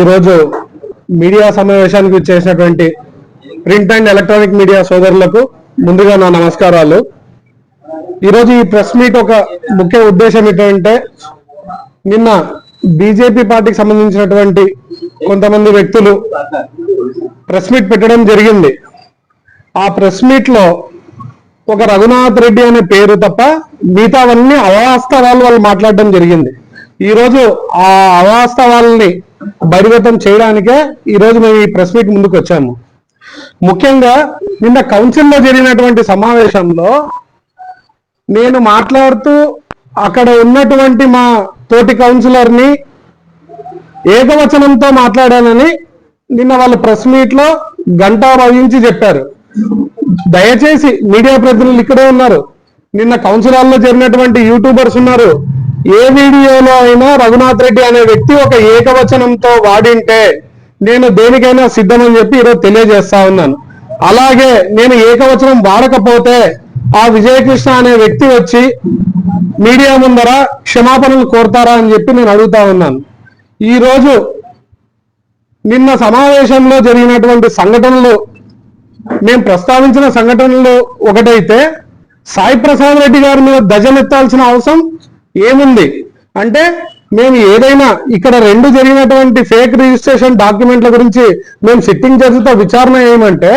ఈరోజు మీడియా సమావేశానికి చేసినటువంటి ప్రింట్ అండ్ ఎలక్ట్రానిక్ మీడియా సోదరులకు ముందుగా నా నమస్కారాలు. ఈరోజు ఈ ప్రెస్ మీట్ ఒక ముఖ్య ఉద్దేశం ఏంటంటే నిన్న బీజేపీ పార్టీకి సంబంధించినటువంటి కొంతమంది వ్యక్తులు ప్రెస్ మీట్ పెట్టడం జరిగింది. ఆ ప్రెస్ మీట్లో ఒక రఘునాథ్ రెడ్డి అనే పేరు తప్ప మిగతావన్నీ అవాస్తవాలు వాళ్ళు మాట్లాడడం జరిగింది. ఈరోజు ఆ అవాస్తవాలని బహిర్గతం చేయడానికే ఈ రోజు మేము ఈ ప్రెస్ మీట్ ముందుకు వచ్చాము. ముఖ్యంగా నిన్న కౌన్సిల్లో జరిగినటువంటి సమావేశంలో నేను మాట్లాడుతూ అక్కడ ఉన్నటువంటి మా తోటి కౌన్సిలర్ని ఏకవచనంతో మాట్లాడానని నిన్న వాళ్ళు ప్రెస్ మీట్లో గంట వహించి చెప్పారు. దయచేసి మీడియా ప్రతినిధులు ఇక్కడే ఉన్నారు. నిన్న కౌన్సిల్ జరిగినటువంటి యూట్యూబర్స్ ఉన్నారు. ఏ వీడియోలో అయినా రఘునాథ్ రెడ్డి అనే వ్యక్తి ఒక ఏకవచనంతో వాడింటే నేను దేనికైనా సిద్ధమని చెప్పి ఈరోజు తెలియజేస్తా ఉన్నాను. అలాగే నేను ఏకవచనం వాడకపోతే ఆ విజయకృష్ణ అనే వ్యక్తి వచ్చి మీడియా ముందర క్షమాపణలు కోరుతారా అని చెప్పి నేను అడుగుతా ఉన్నాను. ఈరోజు నిన్న సమావేశంలో జరిగినటువంటి సంఘటనలు మేము ప్రస్తావించిన సంఘటనలు ఒకటైతే సాయి ప్రసాద్ రెడ్డి గారి మీద దజలెత్తాల్సిన అవసరం ఏముంది? అంటే మేము ఏదైనా ఇక్కడ రెండు జరిగినటువంటి ఫేక్ రిజిస్ట్రేషన్ డాక్యుమెంట్ల గురించి మేము సిట్టింగ్ జడ్జితో విచారణ ఏమంటే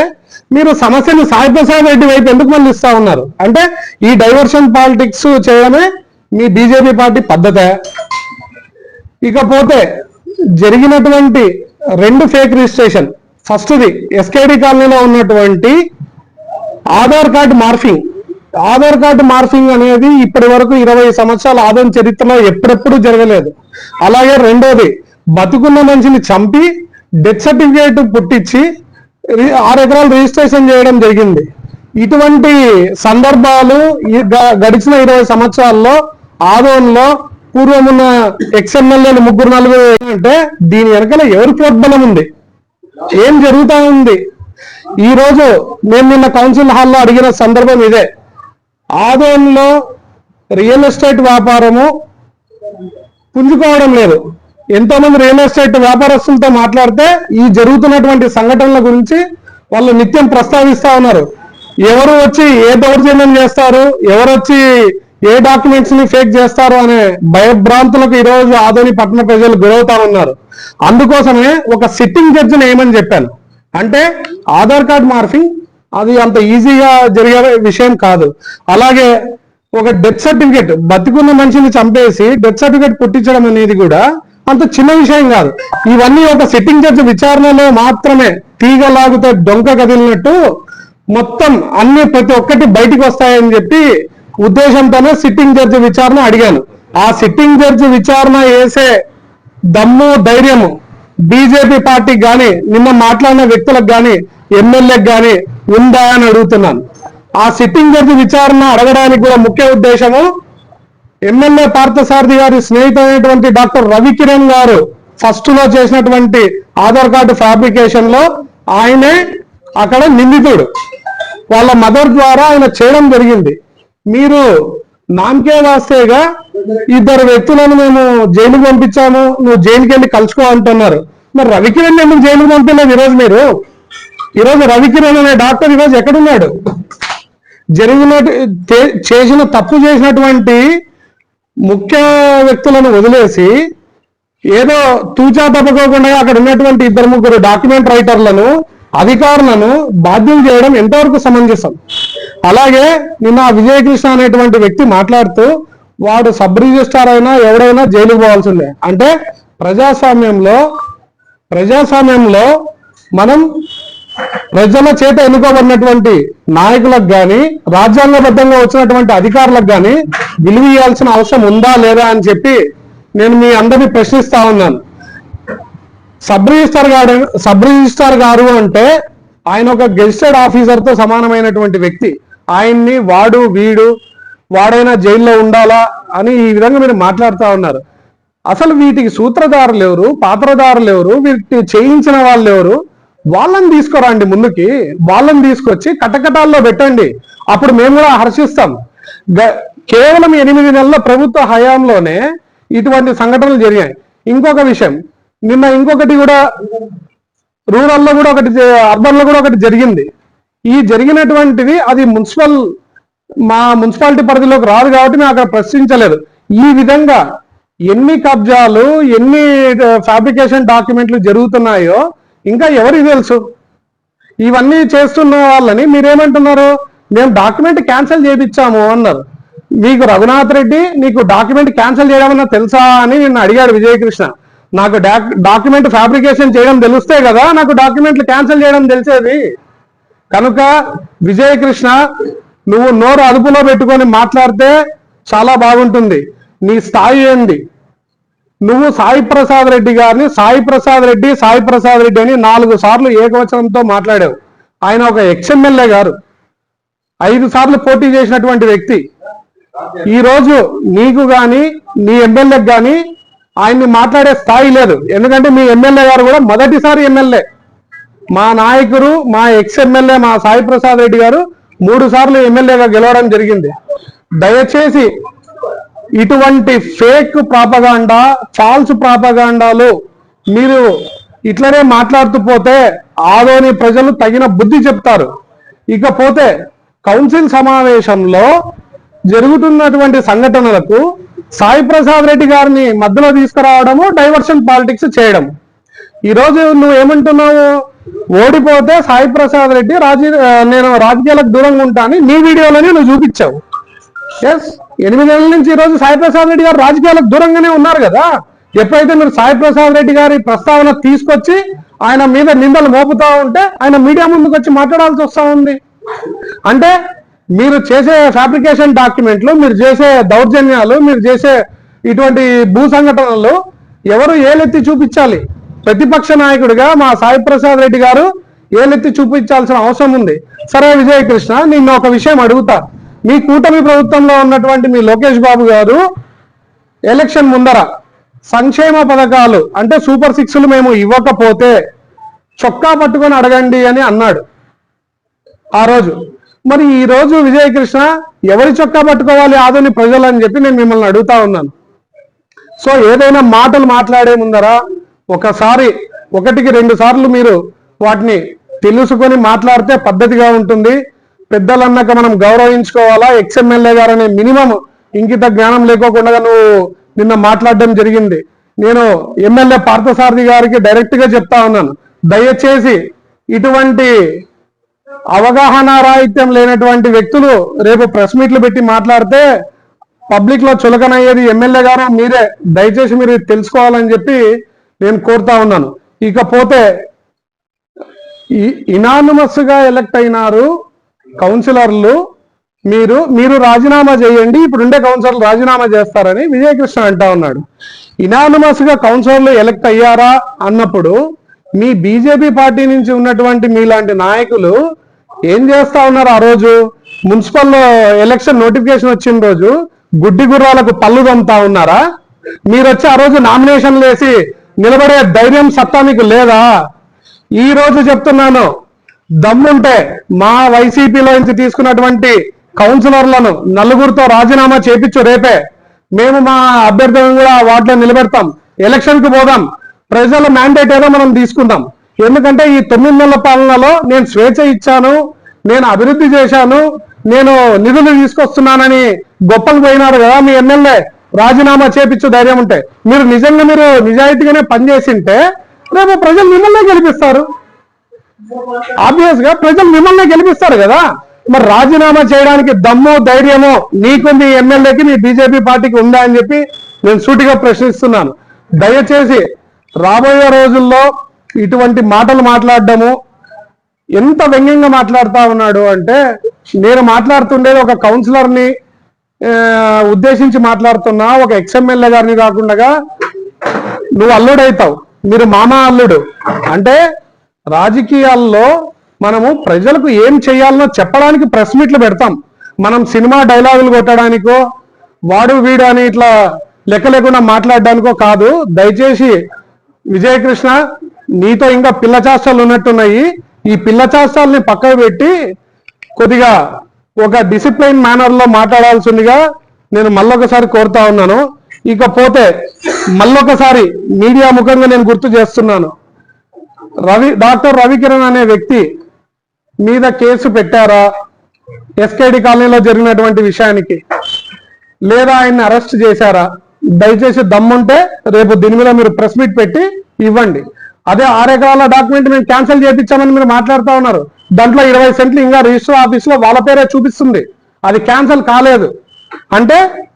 మీరు సమస్యను సాయి ప్రసాద్ రెడ్డి వైపు ఎందుకు మళ్ళిస్తా ఉన్నారు? అంటే ఈ డైవర్షన్ పాలిటిక్స్ చేయడమే మీ బీజేపీ పార్టీ పద్ధతే. ఇకపోతే జరిగినటువంటి రెండు ఫేక్ రిజిస్ట్రేషన్ ఫస్ట్ది ఎస్కేడి కాలనీలో ఉన్నటువంటి Aadhaar card morphing Aadhaar card morphing అనేది ఇప్పటి వరకు ఇరవై సంవత్సరాల ఆదాయం చరిత్రలో ఎప్పుడెప్పుడు జరగలేదు. అలాగే రెండోది బతుకున్న మనిషిని చంపి డెత్ సర్టిఫికేట్ పుట్టించి రి- ఆరు ఎకరాలు రిజిస్ట్రేషన్ చేయడం జరిగింది. ఇటువంటి సందర్భాలు గ- గడిచిన ఇరవై సంవత్సరాల్లో ఆదోన్లో పూర్వం ఉన్న ఎక్స్ఎమ్మెల్యేలు ముగ్గురు నలుగురు అంటే దీని వెనకాల ఎవరి ప్రోద్బలం ఉంది? ఏం జరుగుతా ఉంది? ఈ రోజు మేము నిన్న కౌన్సిల్ హాల్లో అడిగిన సందర్భం ఇదే. ఆదోన్లో రియల్ ఎస్టేట్ వ్యాపారము పుంజుకోవడం లేదు. ఎంతో మంది రియల్ ఎస్టేట్ వ్యాపారస్తులతో మాట్లాడితే ఈ జరుగుతున్నటువంటి సంఘటనల గురించి వాళ్ళు నిత్యం ప్రస్తావిస్తా ఉన్నారు. ఎవరు వచ్చి ఏ దౌర్జన్యం చేస్తారు ఎవరు వచ్చి ఏ డాక్యుమెంట్స్ని ఫేక్ చేస్తారు అనే భయభ్రాంతులకు ఈ రోజు ఆదోని పట్టణ ప్రజలు గురవుతా ఉన్నారు. అందుకోసమే ఒక సిట్టింగ్ జడ్జిని ఏమని చెప్పాను. అంటే ఆధార్ కార్డ్ మార్ఫింగ్ అది అంత ఈజీగా జరిగే విషయం కాదు. అలాగే ఒక డెత్ సర్టిఫికేట్ బతికున్న మనిషిని చంపేసి డెత్ సర్టిఫికేట్ పుట్టించడం అనేది కూడా అంత చిన్న విషయం కాదు. ఇవన్నీ ఒక సిట్టింగ్ జడ్జి విచారణలో మాత్రమే తీగలాగుతో డొంక కదిలినట్టు మొత్తం అన్ని ప్రతి ఒక్కటి బయటికి వస్తాయని చెప్పి ఉద్దేశంతోనే సిట్టింగ్ జడ్జి విచారణ అడిగాను. ఆ సిట్టింగ్ జడ్జి విచారణ వేసే దమ్ము ధైర్యము బీజేపీ పార్టీకి కానీ నిన్న మాట్లాడిన వ్యక్తులకు కానీ ఎమ్మెల్యేకి కానీ ఉందా అని అడుగుతున్నాను. ఆ సిట్టింగ్ జడ్జి విచారణ అడగడానికి కూడా ముఖ్య ఉద్దేశము ఎమ్మెల్యే పార్థసారథి గారి స్నేహితుడైనటువంటి డాక్టర్ రవికిరణ్ గారు ఫస్ట్లో చేసినటువంటి ఆధార్ కార్డు ఫ్యాబ్రికేషన్లో ఆయనే అక్కడ నిందితుడు. వాళ్ళ మదర్ ద్వారా ఆయన చేయడం జరిగింది. మీరు నామకే వాస్తేగా ఇద్దరు వ్యక్తులను మేము జైలుకు పంపించాము నువ్వు జైలుకి వెళ్ళి కలుసుకో అంటున్నారు. మరి రవికిరణ్ ఎందుకు జైలుకు పంపలేదు ఈరోజు మీరు? ఈరోజు రవికిరణ్ అనే డాక్టర్ ఈరోజు ఎక్కడున్నాడు? జరిగిన చేసిన తప్పు చేసినటువంటి ముఖ్య వ్యక్తులను వదిలేసి ఏదో తూచా తప్పకోకుండా అక్కడ ఉన్నటువంటి ఇద్దరు ముగ్గురు డాక్యుమెంట్ రైటర్లను అధికారులను బాధ్యం చేయడం ఎంతవరకు సమంజసం? అలాగే నిన్న విజయకృష్ణ అనేటువంటి వ్యక్తి మాట్లాడుతూ వాడు సబ్ రిజిస్ట్రార్ అయినా ఎవడైనా జైలుకు పోవాల్సిందే. అంటే ప్రజాస్వామ్యంలో ప్రజాస్వామ్యంలో మనం ప్రజల చేత ఎన్నుకోబడినటువంటి నాయకులకు గాని రాజ్యాంగబద్ధంగా వచ్చినటువంటి అధికారులకు గాని విలువ ఇవ్వాల్సిన అవసరం ఉందా లేదా అని చెప్పి నేను మీ అందరినీ ప్రశ్నిస్తా ఉన్నాను. సబ్ రిజిస్టార్ గారు సబ్ రిజిస్టార్ గారు అంటే ఆయన ఒక గెజిటెడ్ ఆఫీసర్తో సమానమైనటువంటి వ్యక్తి. ఆయన్ని వాడు వీడు వాడైనా జైల్లో ఉండాలా అని ఈ విధంగా మీరు మాట్లాడుతా ఉన్నారు. అసలు వీటికి సూత్రధారులు ఎవరు పాత్రధారులు ఎవరు వీటిని చేయించిన వాళ్ళు ఎవరు వాళ్ళని తీసుకురండి ముందుకి వాళ్ళని తీసుకొచ్చి కటకటాల్లో పెట్టండి. అప్పుడు మేము కూడా హర్షిస్తాం. గ- కేవలం ఎనిమిది నెలల ప్రభుత్వ హయాంలోనే ఇటువంటి సంఘటనలు జరిగాయి. ఇంకొక విషయం నిన్న ఇంకొకటి కూడా రూరల్లో కూడా ఒకటి అర్బన్లో కూడా ఒకటి జరిగింది. ఈ జరిగినటువంటిది అది మున్సిపల్ మా మున్సిపాలిటీ పరిధిలోకి రాదు కాబట్టి మేము అక్కడ ప్రశ్నించలేదు. ఈ విధంగా ఎన్ని కబ్జాలు ఎన్ని ఫ్యాబ్రికేషన్ డాక్యుమెంట్లు జరుగుతున్నాయో ఇంకా ఎవరికి తెలుసు? ఇవన్నీ చేస్తున్న వాళ్ళని మీరేమంటున్నారు? మేము డాక్యుమెంట్ క్యాన్సిల్ చేయించాము అన్నారు. మీకు రఘునాథ్ రెడ్డి నీకు డాక్యుమెంట్ క్యాన్సిల్ చేయడం తెలుసా అని నిన్ను అడిగాడు విజయకృష్ణ. నాకు డాక్యుమెంట్ ఫ్యాబ్రికేషన్ చేయడం తెలిస్తే కదా నాకు డాక్యుమెంట్లు క్యాన్సిల్ చేయడం తెలిసేది. కనుక విజయకృష్ణ నువ్వు నోరు అదుపులో పెట్టుకొని మాట్లాడితే చాలా బాగుంటుంది. నీ స్థాయి ఏంది? నువ్వు సాయి ప్రసాద్ రెడ్డి గారిని సాయి ప్రసాద్ రెడ్డి సాయి ప్రసాద్ రెడ్డి అని నాలుగు సార్లు ఏకవచనంతో మాట్లాడావు. ఆయన ఒక ఎక్స్ఎమ్మెల్యే గారు. ఐదు సార్లు పోటీ చేసినటువంటి వ్యక్తి. ఈరోజు నీకు గాని నీ ఎమ్మెల్యేకి గాని ఆయన్ని మాట్లాడే స్థాయి లేదు. ఎందుకంటే మీ ఎమ్మెల్యే గారు కూడా మొదటిసారి ఎమ్మెల్యే. మా నాయకుడు మా ఎక్స్ ఎమ్మెల్యే మా సాయి ప్రసాద్ రెడ్డి గారు మూడు సార్లు ఎమ్మెల్యేగా గెలవడం జరిగింది. దయచేసి ఇటువంటి ఫేక్ ప్రాపగాండా ఫాల్స్ ప్రాపగాండాలు మీరు ఇట్లనే మాట్లాడుతూ పోతే ఆదోని ప్రజలు తగిన బుద్ధి చెప్తారు. ఇకపోతే కౌన్సిల్ సమావేశంలో జరుగుతున్నటువంటి సంఘటనలకు సాయి ప్రసాద్ రెడ్డి గారిని మధ్యలో తీసుకురావడము డైవర్షన్ పాలిటిక్స్ చేయడం. ఈరోజు నువ్వు ఏమంటున్నావు? ఓడిపోతే సాయి ప్రసాద్ రెడ్డి రాజీ నేను రాజకీయాలకు దూరంగా ఉంటాను నీ వీడియోలోనే నువ్వు చూపించావు. ఎస్ ఎనిమిదేళ్ళ నుంచి ఈ రోజు సాయిప్రసాద్ రెడ్డి గారు రాజకీయాలకు దూరంగానే ఉన్నారు కదా. ఎప్పుడైతే మీరు సాయిప్రసాద్ రెడ్డి గారి ప్రస్తావన తీసుకొచ్చి ఆయన మీద నిందలు మోపుతా ఉంటే ఆయన మీడియా ముందుకు వచ్చి మాట్లాడాల్సి వస్తా ఉంది. అంటే మీరు చేసే ఫ్యాబ్రికేషన్ డాక్యుమెంట్లు మీరు చేసే దౌర్జన్యాలు మీరు చేసే ఇటువంటి భూ సంఘటనలు ఎవరు ఏలెత్తి చూపించాలి? ప్రతిపక్ష నాయకుడిగా మా సాయి ప్రసాద్ రెడ్డి గారు ఏలెత్తి చూపించాల్సిన అవసరం ఉంది. సరే విజయకృష్ణ నిన్న ఒక విషయం అడుగుతా. మీ కూటమి ప్రభుత్వంలో ఉన్నటువంటి మీ లోకేష్ బాబు గారు ఎలక్షన్ ముందర సంక్షేమ పథకాలు అంటే సూపర్ సిక్స్లు మేము ఇవ్వకపోతే చొక్కా పట్టుకొని అడగండి అని అన్నాడు ఆ రోజు. మరి ఈ రోజు విజయకృష్ణ ఎవరి చొక్కా పట్టుకోవాలి ఆదని ప్రజలు అని చెప్పి నేను మిమ్మల్ని అడుగుతా ఉన్నాను. సో ఏదైనా మాటలు మాట్లాడే ముందర ఒకసారి ఒకటికి రెండు సార్లు మీరు వాటిని తెలుసుకొని మాట్లాడితే పద్ధతిగా ఉంటుంది. పెద్దలన్నాక మనం గౌరవించుకోవాలా? ఎక్స్ఎమ్మెల్యే గారు అనే మినిమం ఇంకిత జ్ఞానం లేకోకుండా నువ్వు నిన్న మాట్లాడడం జరిగింది. నేను ఎమ్మెల్యే పార్థసారథి గారికి డైరెక్ట్గా చెప్తా ఉన్నాను. దయచేసి ఇటువంటి అవగాహన రాహిత్యం లేనటువంటి వ్యక్తులు రేపు ప్రెస్ మీట్లు పెట్టి మాట్లాడితే పబ్లిక్లో చులకనయ్యేది ఎమ్మెల్యే గారు మీరే. దయచేసి మీరు తెలుసుకోవాలని చెప్పి నేను కోరుతా ఉన్నాను. ఇకపోతే ఇనానమస్గా ఎలక్ట్ అయినారు కౌన్సిలర్లు మీరు మీరు రాజీనామా చేయండి ఇప్పుడుండే కౌన్సిలర్లు రాజీనామా చేస్తారని విజయకృష్ణ అంటా ఉన్నాడు. ఇనానమస్గా కౌన్సిలర్లు ఎలక్ట్ అయ్యారా అన్నప్పుడు మీ బీజేపీ పార్టీ నుంచి ఉన్నటువంటి మీలాంటి నాయకులు ఏం చేస్తా ఉన్నారు ఆ రోజు? మున్సిపల్ ఎలక్షన్ నోటిఫికేషన్ వచ్చిన రోజు గుడ్డి గుర్రాలకు పళ్ళు దొమ్ముతా ఉన్నారా? మీరు వచ్చి ఆ రోజు నామినేషన్లు వేసి నిలబడే ధైర్యం సత్తా మీకు లేదా? ఈ రోజు చెప్తున్నాను దమ్ముంటే మా వైసీపీలో నుంచి తీసుకున్నటువంటి కౌన్సిలర్లను నలుగురితో రాజీనామా చేపించు రేపే. మేము మా అభ్యర్థులను కూడా వాటిలో నిలబెడతాం. ఎలక్షన్కు పోదాం. ప్రజల మ్యాండేట్ ఏదో మనం తీసుకుందాం. ఎందుకంటే ఈ తొమ్మిది నెలల పాలనలో నేను స్వేచ్ఛ ఇచ్చాను నేను అభివృద్ధి చేశాను నేను నిధులు తీసుకొస్తున్నానని గొప్పలు పోయినారు కదా మీ ఎమ్మెల్యే. రాజీనామా చేపించు ధైర్యం ఉంటే. మీరు నిజంగా మీరు నిజాయితీగానే పనిచేసింటే రేపు ప్రజలు మిమ్మల్నే గెలిపిస్తారు. ఆబ్వియస్గా ప్రజలు మిమ్మల్ని గెలిపిస్తారు కదా. మరి రాజీనామా చేయడానికి దమ్ము ధైర్యము నీకు మీ ఎమ్మెల్యేకి మీ బీజేపీ పార్టీకి ఉందా అని చెప్పి నేను సూటిగా ప్రశ్నిస్తున్నాను. దయచేసి రాబోయే రోజుల్లో ఇటువంటి మాటలు మాట్లాడడము ఎంత వ్యంగ్యంగా మాట్లాడుతూ ఉన్నాడు అంటే నేను మాట్లాడుతుండేది ఒక కౌన్సిలర్ని ఉద్దేశించి మాట్లాడుతున్నా ఒక ఎక్స్ఎమ్మెల్యే గారిని కాకుండా నువ్వు అల్లుడైతావు. మీరు మామ అల్లుడు. అంటే రాజకీయాల్లో మనము ప్రజలకు ఏం చేయాలనో చెప్పడానికి ప్రెస్ మీట్లు పెడతాం. మనం సినిమా డైలాగులు కొట్టడానికో వాడు వీడు అని ఇట్లా లెక్క లేకుండా మాట్లాడడానికో కాదు. దయచేసి విజయకృష్ణ నీతో ఇంకా పిల్ల చాస్తాలు ఉన్నట్టున్నాయి. ఈ పిల్ల చాస్తాలని పక్కకు పెట్టి కొద్దిగా ఒక డిసిప్లైన్ మేనర్లో మాట్లాడాల్సిందిగా నేను మళ్ళొకసారి కోరుతా ఉన్నాను. ఇకపోతే మళ్ళొకసారి మీడియా ముఖంగా నేను గుర్తు చేస్తున్నాను. రవి డాక్టర్ రవికిరణ్ అనే వ్యక్తి మీద కేసు పెట్టారా? ఎస్కేడి కాలనీలో జరిగినటువంటి విషయానికి. లేదా ఆయన్ని అరెస్ట్ చేశారా? దయచేసి దమ్ముంటే రేపు దీని మీద మీరు ప్రెస్ మీట్ పెట్టి ఇవ్వండి. అదే ఆరు ఎకరాల డాక్యుమెంట్ మేము క్యాన్సిల్ చేయించామని మీరు మాట్లాడుతూ ఉన్నారు. దాంట్లో ఇరవై సెంట్లు ఇంకా రిజిస్టర్ ఆఫీస్లో వాళ్ళ పేరే చూపిస్తుంది. అది క్యాన్సిల్ కాలేదు. అంటే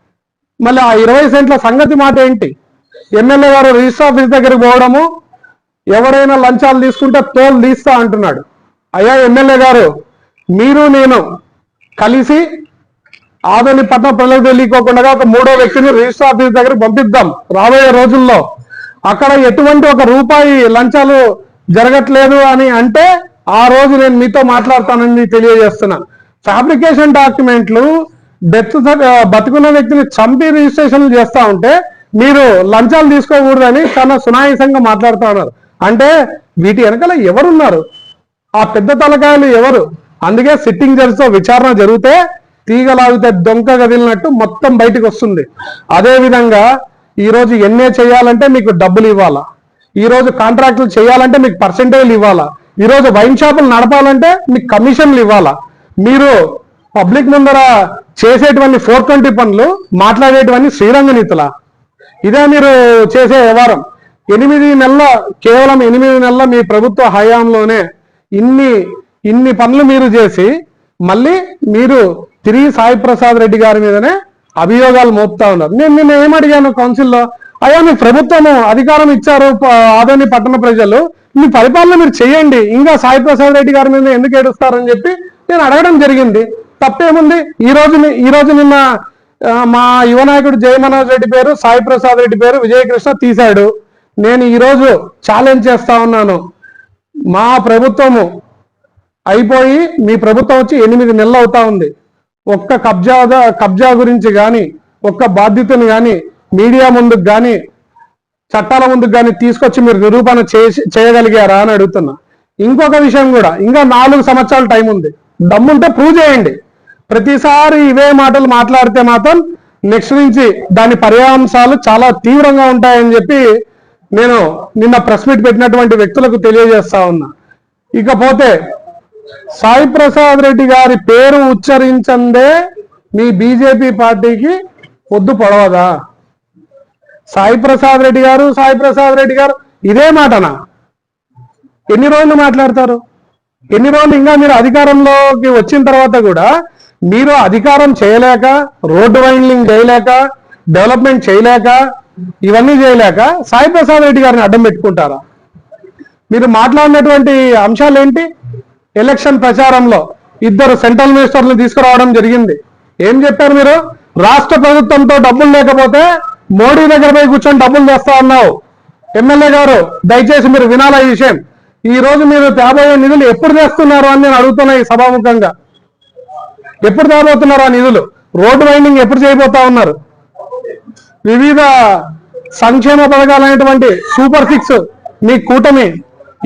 మళ్ళీ ఆ ఇరవై సెంట్ల సంగతి మాట ఏంటి? ఎమ్మెల్యే గారు రిజిస్టర్ ఆఫీస్ దగ్గరికి పోవడము ఎవరైనా లంచాలు తీసుకుంటే తోలు తీస్తా అంటున్నాడు. అయ్యా ఎమ్మెల్యే గారు మీరు నేను కలిసి ఆదని పట్నం ప్రజలకు తెలియకోకుండా ఒక మూడో వ్యక్తిని రిజిస్టర్ ఆఫీస్ దగ్గర పంపిద్దాం. రాబోయే రోజుల్లో అక్కడ ఎటువంటి ఒక రూపాయి లంచాలు జరగట్లేదు అని అంటే ఆ రోజు నేను మీతో మాట్లాడతానని తెలియజేస్తున్నా. ఫ్యాబ్రికేషన్ డాక్యుమెంట్లు డెత్ బతుకున్న వ్యక్తిని చంపి రిజిస్ట్రేషన్ చేస్తా ఉంటే మీరు లంచాలు తీసుకోకూడదని చాలా సునాయాసంగా మాట్లాడుతా ఉన్నారు. అంటే వీటి వెనకాల ఎవరున్నారు? ఆ పెద్ద తలకాయలు ఎవరు? అందుకే సిట్టింగ్ జడ్జితో విచారణ జరిగితే తీగలాగితే దొంక గదిలినట్టు మొత్తం బయటకు వస్తుంది. అదే విధంగా ఈ ఎన్ఏ చేయాలంటే మీకు డబ్బులు ఇవ్వాలా? ఈరోజు కాంట్రాక్టులు చేయాలంటే మీకు పర్సెంటేజ్లు ఇవ్వాలా? ఈరోజు వైన్ షాపులు నడపాలంటే మీకు కమిషన్లు ఇవ్వాలా? మీరు పబ్లిక్ ముందర చేసేటువంటి ఫోర్ ట్వంటీ పనులు మాట్లాడేటువంటి శ్రీరంగనీతుల ఇదే మీరు చేసే వ్యవహారం. ఎనిమిది నెలల కేవలం ఎనిమిది నెలల మీ ప్రభుత్వ హయాంలోనే ఇన్ని ఇన్ని పనులు మీరు చేసి మళ్ళీ మీరు తిరిగి సాయి ప్రసాద్ రెడ్డి గారి మీదనే అభియోగాలు మోపుతా ఉన్నారు. నేను నిన్న ఏమడిగాను కౌన్సిల్లో? అయ్యా మీ ప్రభుత్వము అధికారం ఇచ్చారు ఆదోని పట్టణ ప్రజలు. మీ పరిపాలన మీరు చేయండి. ఇంకా సాయి ప్రసాద్ రెడ్డి గారి మీద ఎందుకు ఏడుస్తారని చెప్పి నేను అడగడం జరిగింది. తప్పేముంది? ఈ రోజు ఈ రోజు నిన్న మా యువ నాయకుడు జయ మనోజ్ రెడ్డి పేరు సాయి ప్రసాద్ రెడ్డి పేరు విజయకృష్ణ తీశాడు. నేను ఈరోజు ఛాలెంజ్ చేస్తా ఉన్నాను. మా ప్రభుత్వము అయిపోయి మీ ప్రభుత్వం వచ్చి ఎనిమిది నెలలు అవుతా ఉంది. ఒక్క కబ్జా కబ్జా గురించి కానీ ఒక్క బాధ్యతను కానీ మీడియా ముందుకు కానీ చట్టాల ముందుకు కానీ తీసుకొచ్చి మీరు నిరూపణ చేసి చేయగలిగారా అని అడుగుతున్నా. ఇంకొక విషయం కూడా ఇంకా నాలుగు సంవత్సరాల టైం ఉంది. దమ్ముంటే ప్రూవ్ చేయండి. ప్రతిసారి ఇవే మాటలు మాట్లాడితే మాత్రం నెక్స్ట్ నుంచి దాని పర్యాంశాలు చాలా తీవ్రంగా ఉంటాయని చెప్పి నేను నిన్న ప్రెస్ మీట్ పెట్టినటువంటి వ్యక్తులకు తెలియజేస్తా ఉన్నా. ఇకపోతే సాయి ప్రసాద్ రెడ్డి గారి పేరు ఉచ్చరించందే మీ బీజేపీ పార్టీకి పొద్దు పొడవదా? సాయి ప్రసాద్ రెడ్డి గారు సాయి ప్రసాద్ రెడ్డి గారు ఇదే మాటనా? ఎన్ని రోజులు మాట్లాడతారు? ఎన్ని రోజులు ఇంకా మీరు అధికారంలోకి వచ్చిన తర్వాత కూడా మీరు అధికారం చేయలేక రోడ్డు వైండింగ్ చేయలేక డెవలప్మెంట్ చేయలేక ఇవన్నీ చేయలేక సాయి ప్రసాద్ రెడ్డి గారిని అడ్డం పెట్టుకుంటారా? మీరు మాట్లాడినటువంటి అంశాలు ఏంటి ఎలక్షన్ ప్రచారంలో ఇద్దరు సెంట్రల్ మినిస్టర్లు తీసుకురావడం జరిగింది. ఏం చెప్పారు మీరు? రాష్ట్ర ప్రభుత్వంతో డబ్బులు లేకపోతే మోడీ దగ్గర పోయి కూర్చొని డబ్బులు తెస్తా ఉన్నావు ఎమ్మెల్యే గారు దయచేసి మీరు వినాల ఈ విషయం? ఈ రోజు మీరు తేబోయే నిధులు ఎప్పుడు తెస్తున్నారు అని నేను అడుగుతున్నా ఈ సభాముఖంగా. ఎప్పుడు తేబోతున్నారు ఆ నిధులు? రోడ్డు వైండింగ్ ఎప్పుడు చేయబోతా ఉన్నారు? వివిధ సంక్షేమ పథకాలైనటువంటి సూపర్ సిక్స్ మీ కూటమి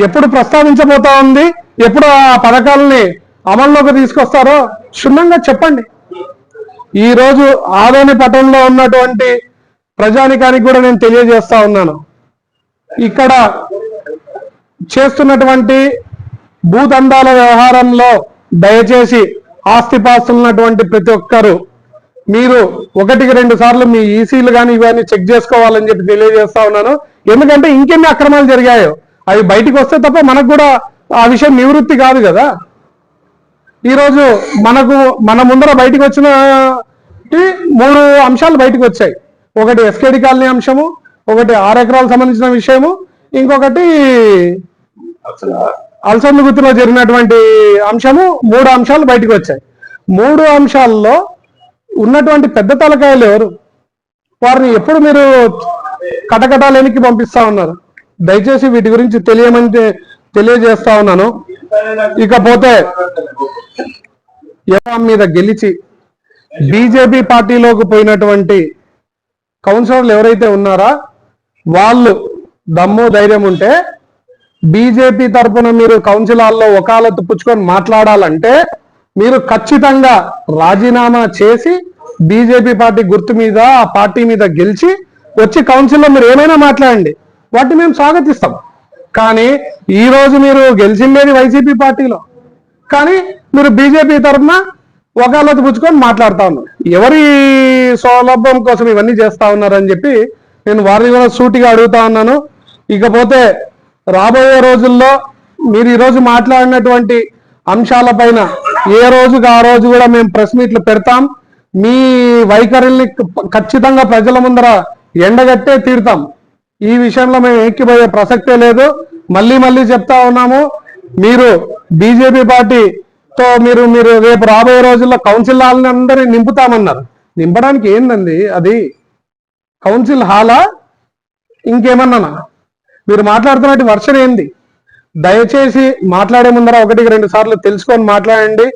ఎప్పుడు ప్రస్తావించబోతా ఉంది? ఎప్పుడు ఆ పథకాలని అమల్లోకి తీసుకొస్తారో క్షుణ్ణంగా చెప్పండి. ఈరోజు ఆదోని పట్టణంలో ఉన్నటువంటి ప్రజానికానికి కూడా నేను తెలియజేస్తా ఉన్నాను. ఇక్కడ చేస్తున్నటువంటి భూదందాల వ్యవహారంలో దయచేసి ఆస్తిపాస్తులు ఉన్నటువంటి ప్రతి ఒక్కరు మీరు ఒకటికి రెండు సార్లు మీ ఈసీలు కానీ ఇవన్నీ చెక్ చేసుకోవాలని చెప్పి తెలియజేస్తా ఉన్నాను. ఎందుకంటే ఇంకెన్ని అక్రమాలు జరిగాయో అవి బయటికి వస్తే తప్ప మనకు కూడా ఆ విషయం నివృత్తి కాదు కదా. ఈరోజు మనకు మన ముందర బయటికి వచ్చిన మూడు అంశాలు బయటకు వచ్చాయి. ఒకటి ఎస్కేడి కాలనీ అంశము ఒకటి ఆరు ఎకరాలకు సంబంధించిన విషయము ఇంకొకటి అల్సంద గుర్తులో జరిగినటువంటి అంశము మూడు అంశాలు బయటకు వచ్చాయి. మూడు అంశాల్లో ఉన్నటువంటి పెద్ద తలకాయలు ఎవరు? వారిని ఎప్పుడు మీరు కటకటాలేనికి పంపిస్తా ఉన్నారు? దయచేసి వీటి గురించి తెలియమని తెలియజేస్తా ఉన్నాను. ఇకపోతే ఎవరి మీద గెలిచి బీజేపీ పార్టీలోకి పోయినటువంటి కౌన్సిలర్లు ఎవరైతే ఉన్నారా వాళ్ళు దమ్ము ధైర్యం ఉంటే బీజేపీ తరపున మీరు కౌన్సిల్ హాల్లో ఒకాల పుచ్చుకొని మాట్లాడాలంటే మీరు ఖచ్చితంగా రాజీనామా చేసి బీజేపీ పార్టీ గుర్తు మీద ఆ పార్టీ మీద గెలిచి వచ్చి కౌన్సిల్లో మీరు ఏమైనా మాట్లాడండి. వాటిని మేము స్వాగతిస్తాం. కానీ ఈ రోజు మీరు గెలిచిండేది వైసీపీ పార్టీలో. కానీ మీరు బీజేపీ తరఫున ఒకళ్ళతో పుచ్చుకొని మాట్లాడుతా ఉన్నారు. ఎవరి సౌలభ్యం కోసం ఇవన్నీ చేస్తా ఉన్నారని చెప్పి నేను వారిని కూడా సూటిగా అడుగుతా ఉన్నాను. ఇకపోతే రాబోయే రోజుల్లో మీరు ఈరోజు మాట్లాడినటువంటి అంశాలపైన ఏ రోజుకి ఆ రోజు కూడా మేము ప్రెస్ మీట్లు పెడతాం. మీ వైఖరిని ఖచ్చితంగా ప్రజల ముందర ఎండగట్టే తీరుతాం. ఈ విషయంలో మేము ఎక్కిపోయే ప్రసక్తే లేదు. మళ్ళీ మళ్ళీ చెప్తా ఉన్నాము. మీరు బీజేపీ పార్టీతో మీరు మీరు రేపు రాబోయే రోజుల్లో కౌన్సిల్ హాల్ని అందరినీ నింపుతామన్నారు. నింపడానికి ఏందండి అది? కౌన్సిల్ హాలా? ఇంకేమన్నానా? మీరు మాట్లాడుతున్నట్టు వర్షన్ ఏంది? దయచేసి మాట్లాడే ముందర ఒకటికి రెండు సార్లు తెలుసుకొని మాట్లాడండి.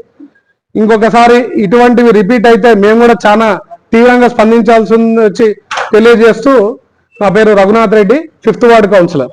ఇంకొకసారి ఇటువంటివి రిపీట్ అయితే మేము కూడా చాలా తీవ్రంగా స్పందించాల్సి ఉంది వచ్చి తెలియజేస్తూ నా పేరు Raghunath Reddy fifth ward councillor.